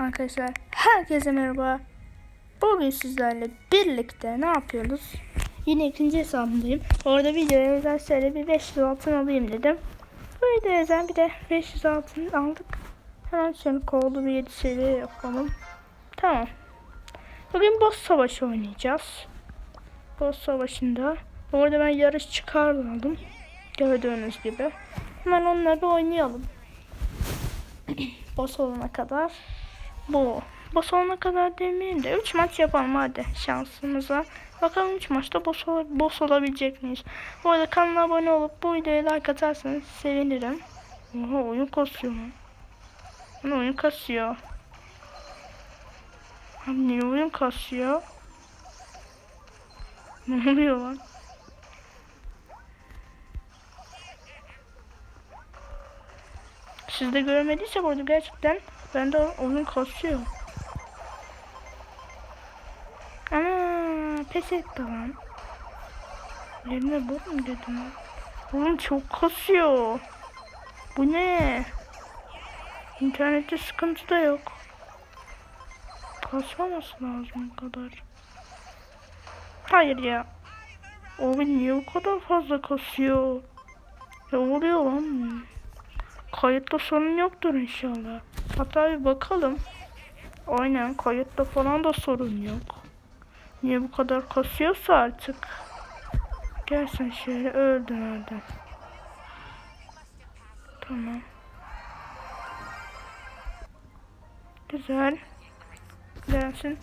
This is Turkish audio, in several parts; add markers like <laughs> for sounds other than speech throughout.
Arkadaşlar herkese merhaba. Bugün sizlerle birlikte ne yapıyoruz? Yine ikinci hesabımdayım. Orada videoya özel şöyle bir 500 altın alayım dedim. Bu videoya özel bir de 500 altın aldık. Hemen şöyle koldu bir 7 seviye yapalım. Tamam. Bugün boss savaşı oynayacağız. Boss savaşında. Orada ben yarış çıkar aldım. Gördüğünüz gibi. Hemen onları oynayalım. <clears throat> boss olana kadar bu. Boss olana kadar demeyeyim de 3 maç yapalım hadi şansımıza. Bakalım 3 maçta boss, ol boss olabilecek miyiz? Bu arada kanala abone olup bu videoya like atarsanız sevinirim. Oha oyun kasıyor mu? Lan oyun kasıyor. Abi niye oyun kasıyor? <laughs> Ne oluyor lan? Siz de görmediyse bu arada gerçekten ben de oyun kasıyor. Ana pes etti lan. Yerine bu mu dedim? Oğlum çok kasıyor. Bu ne? İnternette sıkıntı da yok. Kasmaması lazım bu kadar. Hayır ya. Abi niye bu kadar fazla kasıyor? Ne oluyor lan? Kayıtta sorun yoktur inşallah. Hatta bir bakalım. Aynen kayıtta falan da sorun yok. Niye bu kadar kasıyorsa artık. Gelsin şöyle öldün öldün. Tamam. Güzel. Gelsin.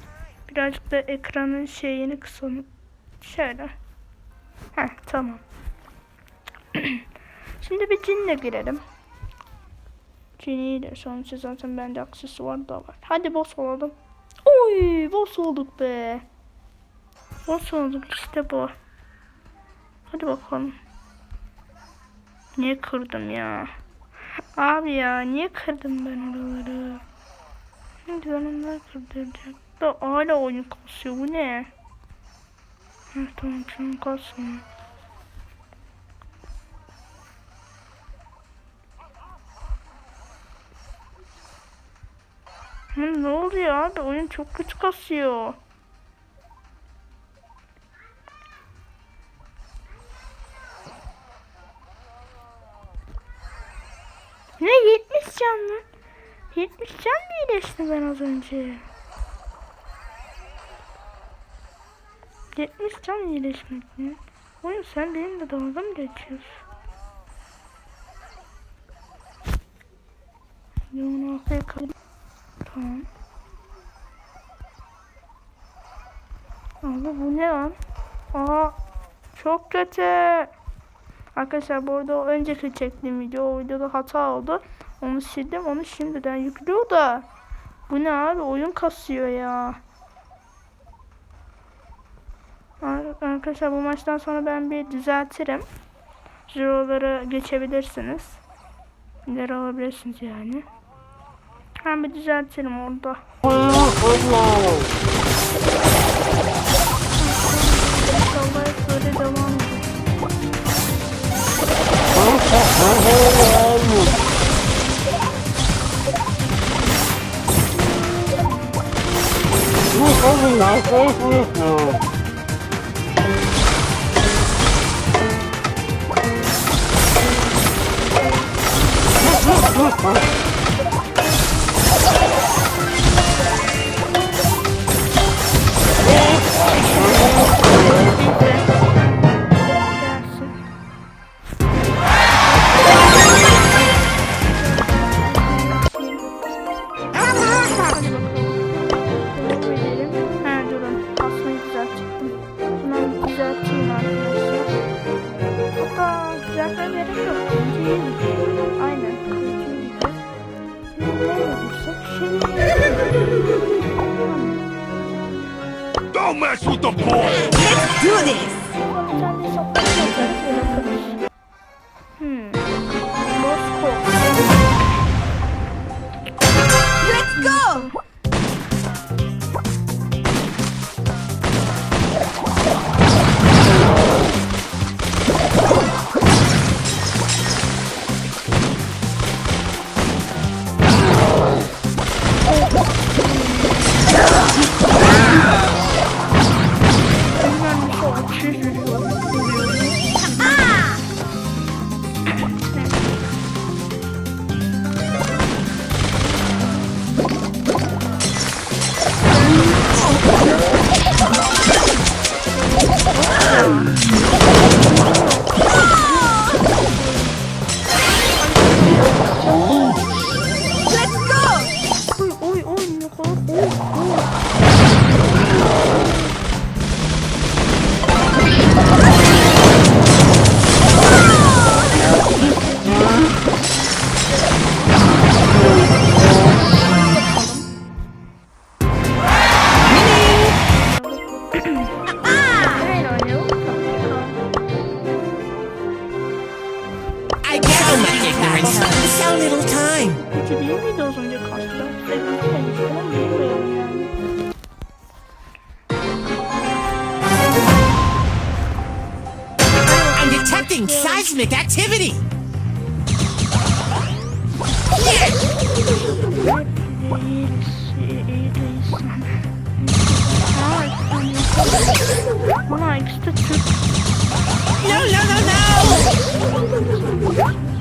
Birazcık da ekranın şeyini kısalım. Şöyle. Heh tamam. <clears throat> Şimdi bir cinle girelim. Ciniyle sonuçta zaten bende aksesuar da var. Hadi boss olalım. Oy boss olduk be. Boss olduk işte bu. Hadi bakalım. Niye kırdım ya? Abi ya niye kırdım ben oraları? Şimdi ben onları kırdıracak. Da hala oyun kasıyor bu ne? Heh, tamam şunu kasmıyor. Ne oluyor abi? Oyun çok kötü kasıyor. Ne 70 can mı? 70 can mı iyileşti ben az önce? 70 can iyileşmek mi? Oyun sen benimle dalga mı geçiyorsun? Yoğun afiyet kalın. Tamam. Bu ne lan? Aa çok kötü. Arkadaşlar bu arada önceki çektiğim video o videoda hata oldu. Onu sildim onu şimdiden yüklüyor da. Bu ne abi oyun kasıyor ya. Ar- Arkadaşlar bu maçtan sonra ben bir düzeltirim. Zero'ları geçebilirsiniz. İleri alabilirsiniz yani. Ben bir düzeltirim orada. İnşallah hep böyle devam. Gelsin. Mess with the boy! Let's Do this! ignorance. So little time. I'm detecting seismic activity. No, no, no, no!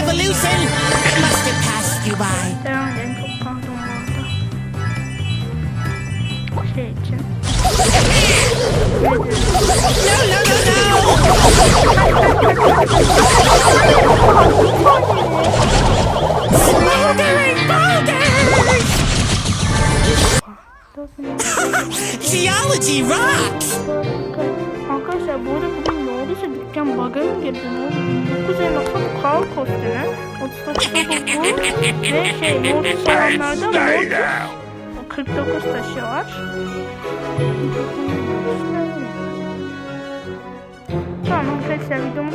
Evolution, I must have passed you by. Devam edelim. Çok pardon bu arada. Şey için. No, no, no, no. Smoldering boulders. Geology rocks. Dükkan bug'a mı girdi ne oldu? 19 Elmas'ın kal kostümü. 39 bu ve şey Stay Mortis down. 49 taşı var. Tamam arkadaşlar videomuz